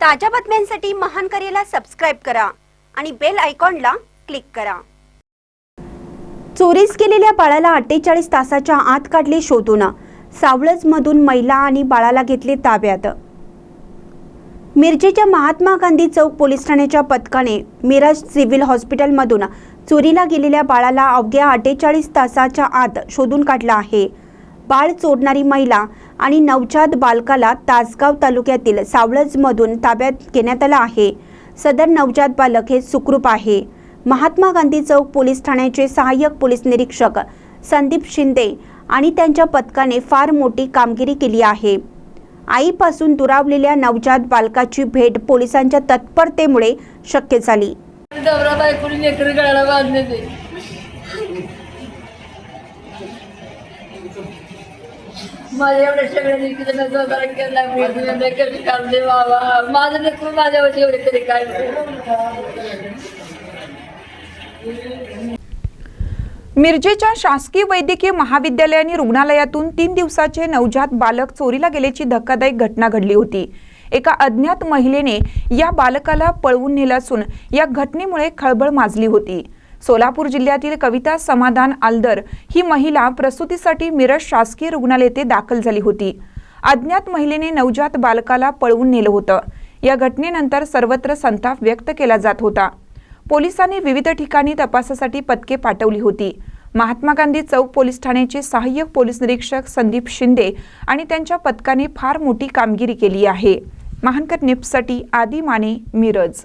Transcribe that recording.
ताज्या बातम्यांसाठी महान करेला सबस्क्राईब करा आणि बेल आयकॉनला क्लिक करा. चोरीस केलेल्या बाळाला अठ्ठेचाळीस तासाच्या आत काढले शोधून. सावळजमधून महिला आणि बाळाला घेतले ताब्यात. मिरजेच्या महात्मा गांधी चौक पोलीस ठाण्याच्या पथकाने मिरज सिव्हिल हॉस्पिटलमधून चोरीला गेलेल्या बाळाला अवघ्या अठ्ठेचाळीस तासाच्या आत शोधून काढला आहे. बाळ चोरणारी महिला आणि नवजात बालकाला तासगाव तालुक्यातील सावळजमधून ताब्यात घेण्यात आलं आहे. सदर नवजात बालक हे सुखरूप आहे. महात्मा गांधी चौक पोलीस ठाण्याचे सहाय्यक पोलीस निरीक्षक संदीप शिंदे आणि त्यांच्या पथकाने फार मोठी कामगिरी केली आहे. आईपासून दुरावलेल्या नवजात बालकाची भेट पोलिसांच्या तत्परतेमुळे शक्य झाली. माझ्या एवढ्या सगळ्या केला मी कधी काढले बाबा. माझं लेकरू माझ्यावरती एवढे तरी काय मिरजेच्या शासकीय वैद्यकीय महाविद्यालय आणि रुग्णालयातून तीन दिवसाचे नवजात बालक चोरीला गेल्याची धक्कादायक घटना घडली होती. एका अज्ञात महिलेने या बालकाला पळवून नेलं असून या घटनेमुळे खळबळ माजली होती. सोलापूर जिल्ह्यातील कविता समाधान आलदर ही महिला प्रसूतीसाठी मिरज शासकीय रुग्णालय येथे दाखल झाली होती. अज्ञात महिलेने नवजात बालकाला पळवून नेलं होतं. या घटनेनंतर सर्वत्र संताप व्यक्त केला जात होता. पोलिसांनी विविध ठिकाणी तपासासाठी पथके पाठवली होती. महात्मा गांधी चौक पोलीस ठाण्याचे सहाय्यक पोलीस निरीक्षक संदीप शिंदे आणि त्यांच्या पथकाने फार मोठी कामगिरी केली आहे. महानकर निप्ससाठी आदी माने मिरज.